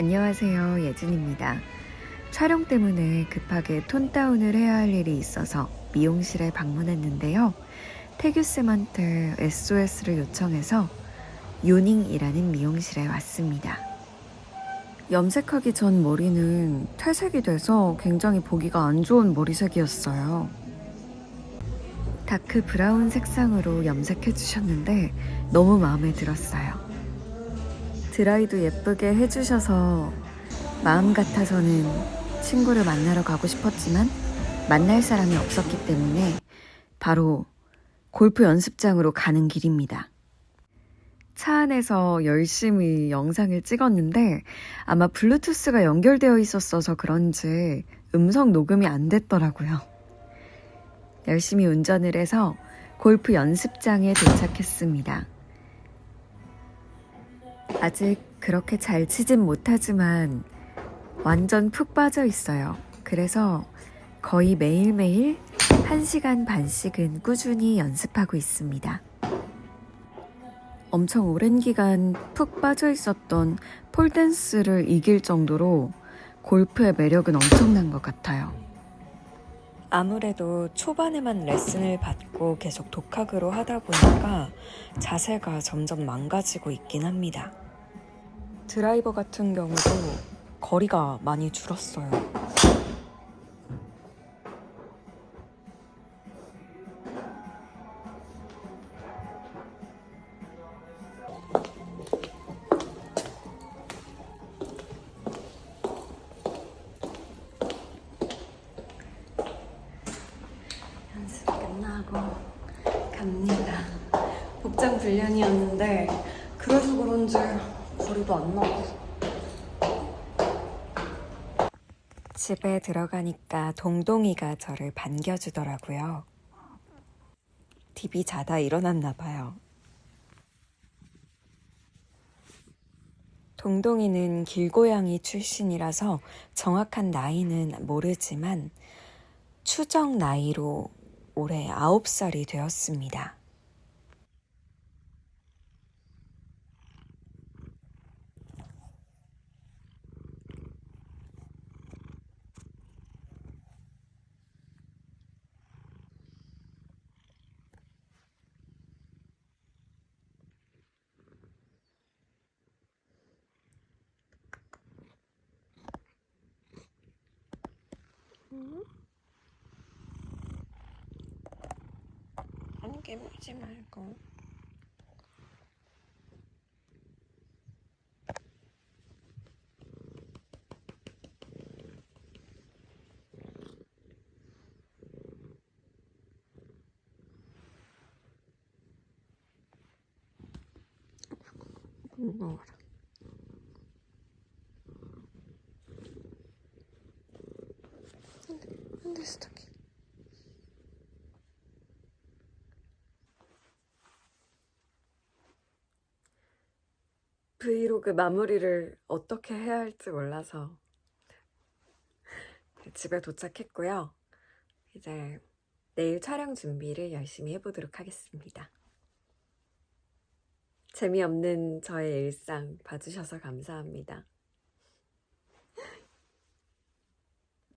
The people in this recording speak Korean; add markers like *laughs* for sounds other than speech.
안녕하세요. 예준입니다. 촬영 때문에 급하게 톤 다운을 해야 할 일이 있어서 미용실에 방문했는데요. 태규쌤한테 SOS를 요청해서 요닝이라는 미용실에 왔습니다. 염색하기 전 머리는 퇴색이 돼서 굉장히 보기가 안 좋은 머리색이었어요. 다크 브라운 색상으로 염색해 주셨는데 너무 마음에 들었어요. 드라이도 예쁘게 해주셔서 마음 같아서는 친구를 만나러 가고 싶었지만 만날 사람이 없었기 때문에 바로 골프 연습장으로 가는 길입니다. 차 안에서 열심히 영상을 찍었는데 아마 블루투스가 연결되어 있었어서 그런지 음성 녹음이 안 됐더라고요. 열심히 운전을 해서 골프 연습장에 도착했습니다. 아직 그렇게 잘 치진 못하지만 완전 푹 빠져 있어요. 그래서 거의 매일매일 1시간 반씩은 꾸준히 연습하고 있습니다. 엄청 오랜 기간 푹 빠져 있었던 폴댄스를 이길 정도로 골프의 매력은 엄청난 것 같아요. 아무래도 초반에만 레슨을 받고 계속 독학으로 하다 보니까 자세가 점점 망가지고 있긴 합니다. 드라이버 같은 경우도 거리가 많이 줄었어요. 갑니다. 복장 불량이었는데 그래서 그런지 거리도 안 나고. 집에 들어가니까 동동이가 저를 반겨주더라고요. TV 자다 일어났나 봐요. 동동이는 길고양이 출신이라서 정확한 나이는 모르지만 추정 나이로 올해 9살이 되었습니다. 안 깨물지 말고. 무거워라. 안돼, 안돼 스타킹. 브이로그 마무리를 어떻게 해야 할지 몰라서 *laughs* 집에 도착했고요. 이제 내일 촬영 준비를 열심히 해보도록 하겠습니다. 재미없는 저의 일상 봐주셔서 감사합니다.